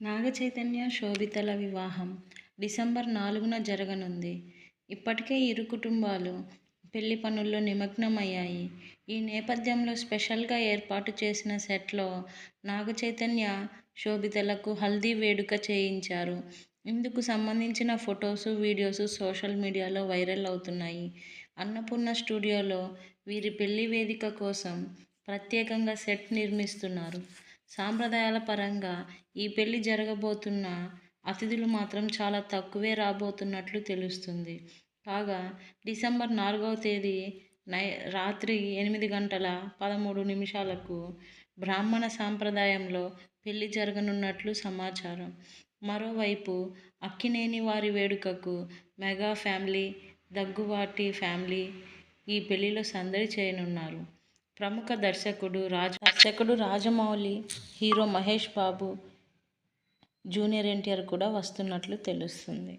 నాగచైతన్య శోభితల వివాహం డిసెంబర్ నాలుగున జరగనుంది. ఇప్పటికే ఇరు కుటుంబాలు పెళ్ళి పనుల్లో నిమగ్నమయ్యాయి. ఈ నేపథ్యంలో స్పెషల్గా ఏర్పాటు చేసిన సెట్లో నాగచైతన్య శోభితలకు హల్దీ వేడుక చేయించారు. ఇందుకు సంబంధించిన ఫొటోస్ వీడియోస్ సోషల్ మీడియాలో వైరల్ అవుతున్నాయి. అన్నపూర్ణ స్టూడియోలో వీరి పెళ్ళి వేదిక కోసం ప్రత్యేకంగా సెట్ నిర్మిస్తున్నారు. సాంప్రదాయాల పరంగా ఈ పెళ్ళి జరగబోతున్న అతిథులు మాత్రం చాలా తక్కువే రాబోతున్నట్లు తెలుస్తుంది. కాగా డిసెంబర్ నాలుగవ తేదీ నై రాత్రి ఎనిమిది గంటల పదమూడు నిమిషాలకు బ్రాహ్మణ సాంప్రదాయంలో పెళ్ళి జరగనున్నట్లు సమాచారం. మరోవైపు అక్కినేని వారి వేడుకకు మెగా ఫ్యామిలీ దగ్గుబాటి ఫ్యామిలీ ఈ పెళ్ళిలో సందడి చేయనున్నారు. ప్రముఖ దర్శకుడు రాజ దర్శకుడు రాజమౌళి హీరో మహేష్ బాబు జూనియర్ ఎన్టీఆర్ కూడా వస్తున్నట్లు తెలుస్తుంది.